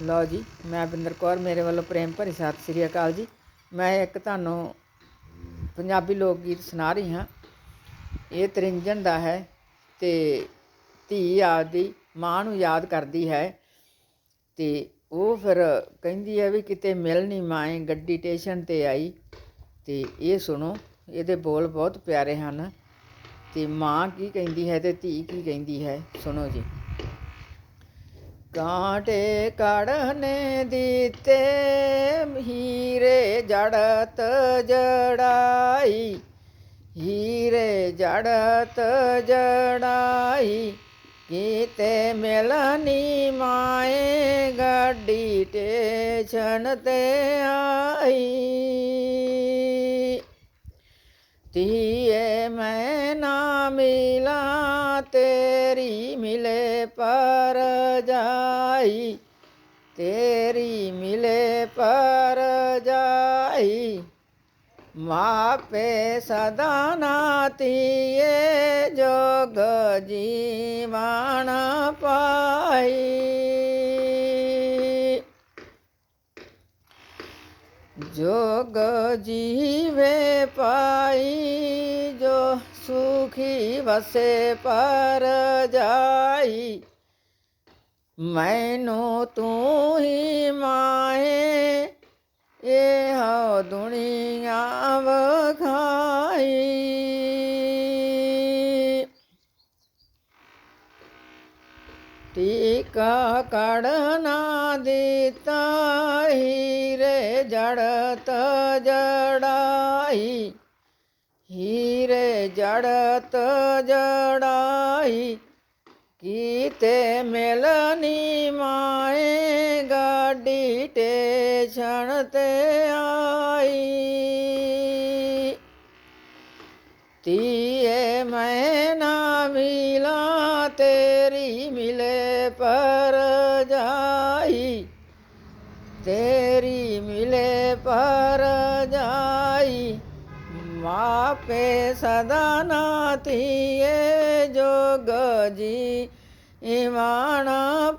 ਲਓ ਜੀ, ਮੈਂ ਬਿੰਦਰ ਕੌਰ, ਮੇਰੇ ਵੱਲੋਂ ਪ੍ਰੇਮ ਭਰੀ ਸਤਿ ਸ੍ਰੀ ਅਕਾਲ ਜੀ। ਮੈਂ ਇੱਕ ਤੁਹਾਨੂੰ ਪੰਜਾਬੀ ਲੋਕ ਗੀਤ ਸੁਣਾ ਰਹੀ ਹਾਂ। ਇਹ ਤਰਿੰਜਣ ਦਾ ਹੈ ਤੇ ਧੀ ਆਪਦੀ ਮਾਂ ਨੂੰ ਯਾਦ ਕਰਦੀ ਹੈ ਤੇ ਉਹ ਫਿਰ ਕਹਿੰਦੀ ਹੈ ਵੀ ਕਿਤੇ ਮਿਲ ਨਹੀਂ ਮਾਏ, ਗੱਡੀ ਸਟੇਸ਼ਨ ਤੇ ਆਈ। ਤੇ ਇਹ ਸੁਣੋ, ਇਹਦੇ ਬੋਲ ਬਹੁਤ ਪਿਆਰੇ ਹਨ। ਤੇ ਮਾਂ ਕੀ ਕਹਿੰਦੀ ਹੈ ਤੇ ਧੀ ਕੀ ਕਹਿੰਦੀ ਹੈ, ਸੁਣੋ ਜੀ। ਕਾਂਟੇ ਕੜਨੇ ਦਿੱਤੇ, ਹੀਰੇ ਜੜਤ ਜੜਾਈ, ਹੀਰੇ ਜੜਤ ਜੜਾਈ, ਕੀਤੇ ਮਿਲਨੀ ਮਾਏ ਗੱਡੀ ਟੇਸ਼ਨ ਤੇ ਆਈ। ਤੀਏ ਮੈਂ ਨਾ ਮਿਲਾਂ ਤੇਰੀ ਮਿਲੇ ਪਰ ਜਾਈ, ਤੇਰੀ ਮਿਲੇ ਪਰ ਜਾਈ। ਮਾਪੇ ਸਦਾ ਨਾ ਤੀਏ ਜੋਗ ਜੀਵਨ ਪਾਈ। जोग जीवे पाई, जो सुखी बसे पर जाई। मैनू तू ही माए ये हो दुनिया वखाई। ਟੀਕਾ ਕੜਨਾ ਦਿੱਤਾ ਹੀਰੇ ਜੜਤ ਜੜਾਈ। ਹੀਰੇ ਜੜਤ ਜੜਾਈ, ਕੀਤੇ ਮਿਲਨੀ ਮਾਏ, ਗਾਡੀ ਟੇਸ਼ਨ ਤੇ ਆਈ। ਤੀਏ ਮੈਂ ਨਾ ਮਿਲਾ ਤੇਰੀ तेरी मिले पर जाई। माँ पे सदा नाती जो गजी ईमान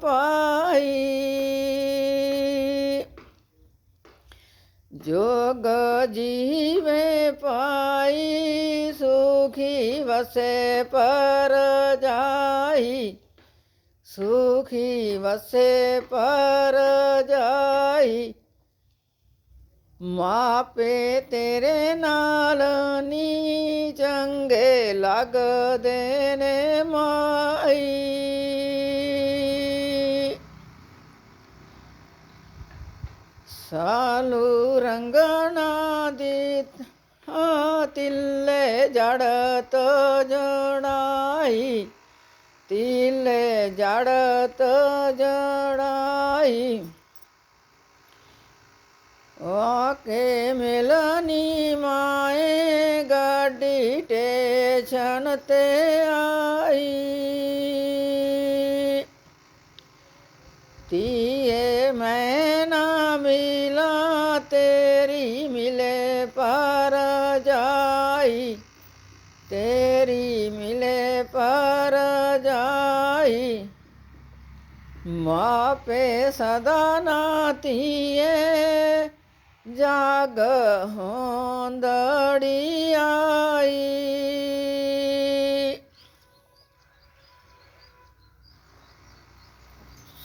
पाई। जोग में पाई, सुखी वसे पर जाई। ਸੁਖੀ ਵਸੇ ਪਰ ਜਾਈ। ਮਾਪੇ ਤੇਰੇ ਨਾਲ ਨੀ ਚੰਗੇ ਲੱਗਦੇ ਨੇ ਮਾਈ। ਸਾਲੂ ਰੰਗਣਾ ਦਿੱਤ ਆ ਤਿੱਲੇ ਜੜ ਤੋ ਜਣਾਈ। ਜੜਤ ਜੜਾਈ। ਆਕੇ ਮਿਲਨੀ ਮਾਏ ਗੱਡੀ ਟੇਸ਼ਨ ਤੇ ਆਈ। ਤੀਏ ਮੈਂ ਨਾ ਮਿਲਾ, ਤੇਰੀ ਮਿਲੇ ਪਰ ਮਾਪੇ ਸਦਾ ਨਾ ਤੀਏ ਜਾਗ ਹੋਂਦੜੀ ਆਈ।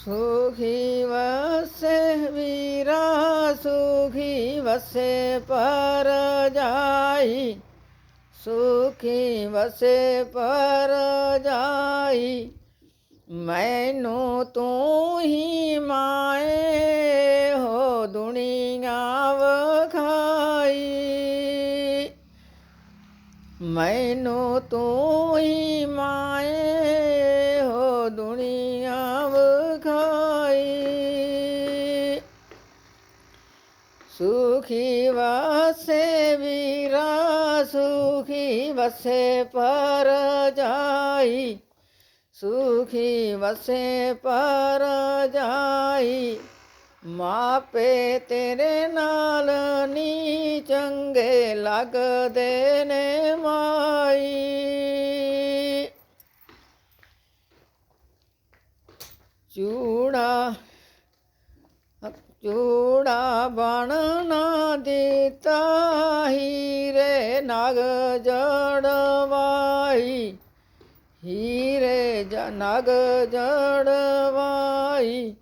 ਸੁਖੀ ਵਸੇ ਵੀਰਾ, ਸੁਖੀ ਵਸੇ ਪਰ ਜਾਈ। ਸੁਖੀ ਵਸੇ ਪਰ ਜਾਈ। ਮੈਨੂੰ ਤੂੰ ਹੀ ਮਾਏ ਹੋ ਦੁਨੀਆ ਵਖਾਈ। ਮੈਨੂੰ ਤੂੰ ਹੀ ਮਾਏ ਹੋ ਦੁਨੀਆ ਵਖਾਈ। ਸੁਖੀ ਵਸੇ ਵੀਰਾ, ਸੁਖੀ ਵਸੇ ਪਰ ਜਾਈ। ਸੁਖੀ ਵਸੇ ਪਰ ਜਾਈ, ਮਾਪੇ ਤੇਰੇ ਨਾਲ ਨੀ ਚੰਗੇ ਲੱਗਦੇ ਨੇ ਮਾਈ। ਚੂੜਾ ਚੂੜਾ ਬਣ ਨਾ ਦਿੱਤਾ ਹੀਰੇ ਨਗ ਜੜਵਾਈ। ਹੀਰੇ ਜਨਗ ਜੜਵਾਈ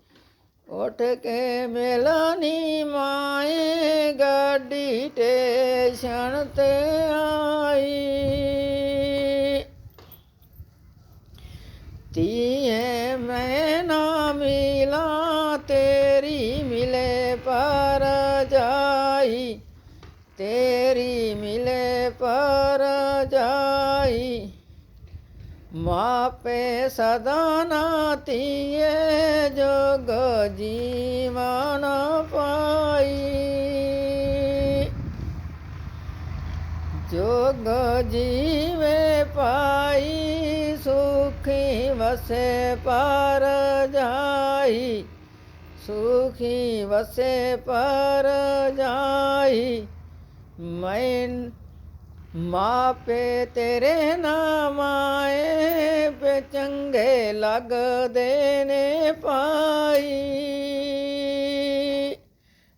ਉੱਠ ਕੇ ਮਿਲਨੀ ਮਾਏ ਗੱਡੀ ਟੇਸ਼ਨ ਤੇ ਆਈ। ਤੀਏ ਮੈਂ ਨਾ ਮਿਲਾ, ਤੇਰੀ ਮਿਲੇ ਪਰ ਜਾਈ। ਸਦਾ ਨਾ ਤੀਏ ਜੀਵਨ ਪਾਈ। ਜੋਗ ਜੀਵੇ ਪਾਈ, ਸੁਖੀ ਵਸੇ ਪਰ ਜਾਈ। ਸੁਖੀ ਵਸੇ ਪਰ ਜਾਈ ਮੈਂ ਮਾਪੇ ਤੇਰੇ ਨਾਮ ਆਏ ਪੇ ਚੰਗੇ ਲੱਗਦੇ ਨੇ ਪਾਈ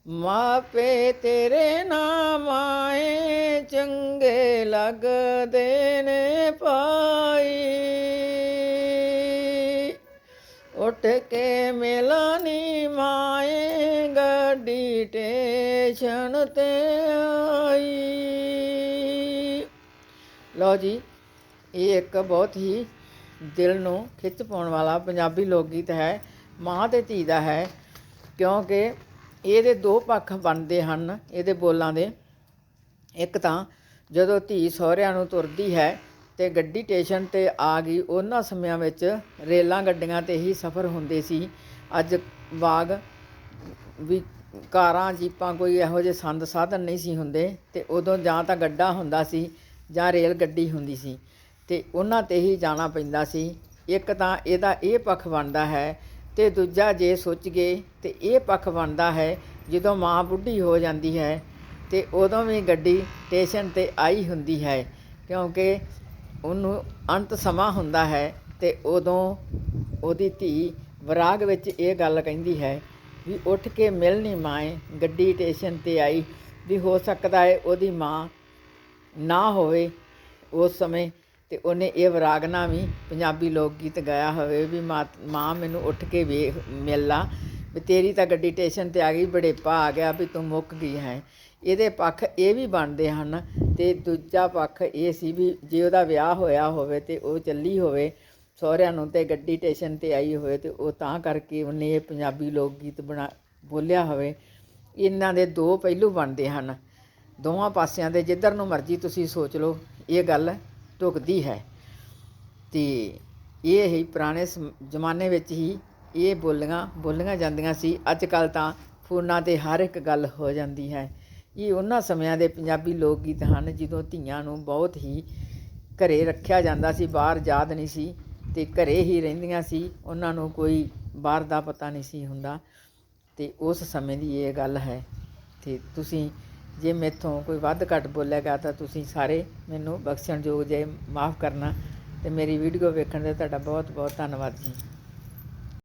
ਮਾਪੇ ਤੇਰੇ ਨਾਮ ਆਏ ਚੰਗੇ ਲੱਗਦੇ ਨੇ ਪਾਈ ਉੱਠ ਕੇ ਮਿਲਨੀ ਮਾਏ ਗੱਡੀ ਟੇਸ਼ਨ ਤੇ ਆਈ। ਲਓ ਜੀ, ਇਹ ਇੱਕ ਬਹੁਤ ਹੀ ਦਿਲ ਨੂੰ ਖਿੱਚ ਪਾਉਣ ਵਾਲਾ ਪੰਜਾਬੀ ਲੋਕ ਗੀਤ ਹੈ, ਮਾਂ ਤੇ ਧੀ ਦਾ ਹੈ, ਕਿਉਂਕਿ ਇਹਦੇ ਦੋ ਪੱਖ ਬਣਦੇ ਹਨ, ਇਹਦੇ ਬੋਲਾਂ ਦੇ। ਇੱਕ ਤਾਂ ਜਦੋਂ ਧੀ ਸਹੁਰਿਆਂ ਨੂੰ ਤੁਰਦੀ ਹੈ ਤੇ ਗੱਡੀ ਸਟੇਸ਼ਨ ਤੇ ਆ ਗਈ। ਉਹਨਾਂ ਸਮਿਆਂ ਵਿੱਚ ਰੇਲਾਂ ਗੱਡੀਆਂ ਤੇ ਹੀ ਸਫ਼ਰ ਹੁੰਦੇ ਸੀ। ਅੱਜ ਬਾਗ ਵੀ ਕਾਰਾਂ, ਜੀਪਾਂ ਕੋਈ ਇਹੋ ਜਿਹੇ ਸੰਦ ਸਾਧਨ ਨਹੀਂ ਸੀ ਹੁੰਦੇ ਤੇ ਉਦੋਂ ਜਾਂ ਤਾਂ ਗੱਡਾ ਹੁੰਦਾ ਸੀ ਜਾਂ ਰੇਲ ਗੱਡੀ ਹੁੰਦੀ ਸੀ ਤੇ ਉਹਨਾਂ ਤੇ ਹੀ ਜਾਣਾ ਪੈਂਦਾ ਸੀ। ਇੱਕ ਤਾਂ ਇਹਦਾ ਇਹ ਪੱਖ ਬਣਦਾ ਹੈ ਤੇ ਦੂਜਾ ਜੇ ਸੋਚ ਗਏ ਤੇ ਇਹ ਪੱਖ ਬਣਦਾ ਹੈ ਜਦੋਂ ਮਾਂ ਬੁੱਢੀ ਹੋ ਜਾਂਦੀ ਹੈ ਤੇ ਉਦੋਂ ਵੀ ਗੱਡੀ ਸਟੇਸ਼ਨ ਤੇ ਆਈ ਹੁੰਦੀ ਹੈ ਕਿਉਂਕਿ ਉਹਨੂੰ ਅੰਤ ਸਮਾਂ ਹੁੰਦਾ ਹੈ ਤੇ ਉਦੋਂ ਉਹਦੀ ਧੀ ਵਿਰਾਗ ਵਿੱਚ ਇਹ ਗੱਲ ਕਹਿੰਦੀ ਹੈ ਵੀ ਉੱਠ ਕੇ ਮਿਲਣੀ ਮਾਏ, ਗੱਡੀ ਸਟੇਸ਼ਨ ਤੇ ਆਈ ਵੀ ਹੋ ਸਕਦਾ ਹੈ ਉਹਦੀ ਮਾਂ ਨਾ ਹੋਵੇ ਉਸ ਸਮੇਂ ਤੇ ਉਹਨੇ ਇਹ ਵਿਰਾਗਨਾ ਵੀ ਪੰਜਾਬੀ ਲੋਕ ਗੀਤ ਗਾਇਆ ਹੋਵੇ ਵੀ ਮਾਂ ਮਾਂ ਮੈਨੂੰ ਉੱਠ ਕੇ ਵੇਖ, ਮਿਲ ਲਾ, ਵੀ ਤੇਰੀ ਤਾਂ ਗੱਡੀ ਸਟੇਸ਼ਨ ਤੇ ਆ ਗਈ, ਬੜੇਪਾ ਆ ਗਿਆ ਵੀ ਤੂੰ ਮੁੱਕ ਗਈ ਹੈ। ਇਹਦੇ ਪੱਖ ਇਹ ਵੀ ਬਣਦੇ ਹਨ ਤੇ ਦੂਜਾ ਪੱਖ ਇਹ ਸੀ ਵੀ ਜੇ ਉਹਦਾ ਵਿਆਹ ਹੋਇਆ ਹੋਵੇ ਤੇ ਉਹ ਚੱਲੀ ਹੋਵੇ, ਸਹੁਰਿਆਂ ਨੂੰ ਤੇ ਗੱਡੀ ਸਟੇਸ਼ਨ ਤੇ ਆਈ ਹੋਵੇ ਤੇ ਉਹ ਤਾਂ ਕਰਕੇ ਉਹਨੇ ਇਹ ਪੰਜਾਬੀ ਲੋਕ ਗੀਤ ਬਣਾ, ਬੋਲਿਆ ਹੋਵੇ। ਇਹਨਾਂ ਦੇ ਦੋ ਪਹਿਲੂ ਬਣਦੇ ਹਨ। ਦੋਵਾਂ ਪਾਸਿਆਂ ਦੇ ਜਿੱਧਰ ਨੂੰ ਮਰਜ਼ੀ ਤੁਸੀਂ ਸੋਚ ਲਓ, ਇਹ ਗੱਲ ਢੁਕਦੀ ਹੈ। ਤੇ ਇਹ ਹੀ ਪੁਰਾਣੇ ਸਮ- ਜ਼ਮਾਨੇ ਵਿੱਚ ਹੀ ਇਹ ਬੋਲੀਆਂ ਬੋਲੀਆਂ ਜਾਂਦੀਆਂ ਸੀ। ਅੱਜ ਕੱਲ ਤਾਂ ਫੋਨਾਂ ਤੇ ਹਰ ਇੱਕ ਗੱਲ ਹੋ ਜਾਂਦੀ ਹੈ। ਇਹ ਉਹਨਾਂ ਸਮਿਆਂ ਦੇ ਪੰਜਾਬੀ ਲੋਕ ਗੀਤ ਹਨ ਜਦੋਂ ਧੀਆਂ ਨੂੰ ਬਹੁਤ ਹੀ ਘਰੇ ਰੱਖਿਆ ਜਾਂਦਾ ਸੀ, ਬਾਹਰ ਯਾਦ ਨਹੀਂ ਸੀ ਤੇ ਘਰੇ ਹੀ ਰਹਿੰਦੀਆਂ ਸੀ, ਉਹਨਾਂ ਨੂੰ ਕੋਈ ਬਾਹਰ ਦਾ ਪਤਾ ਨਹੀਂ ਸੀ ਹੁੰਦਾ ਤੇ ਉਸ ਸਮੇਂ ਦੀ ਇਹ ਗੱਲ ਹੈ। ਤੇ ਤੁਸੀਂ ਜੇ ਮੇਥੋਂ ਕੋਈ ਵੱਧ ਘੱਟ ਬੋਲਿਆ ਗਿਆ ਤਾਂ ਤੁਸੀਂ ਸਾਰੇ ਮੈਨੂੰ ਬਖਸ਼ਣਯੋਗ ਜੇ ਮਾਫ ਕਰਨਾ ਤੇ ਮੇਰੀ ਵੀਡੀਓ ਵੇਖਣ ਦੇ ਤੁਹਾਡਾ ਬਹੁਤ ਬਹੁਤ ਧੰਨਵਾਦ ਜੀ।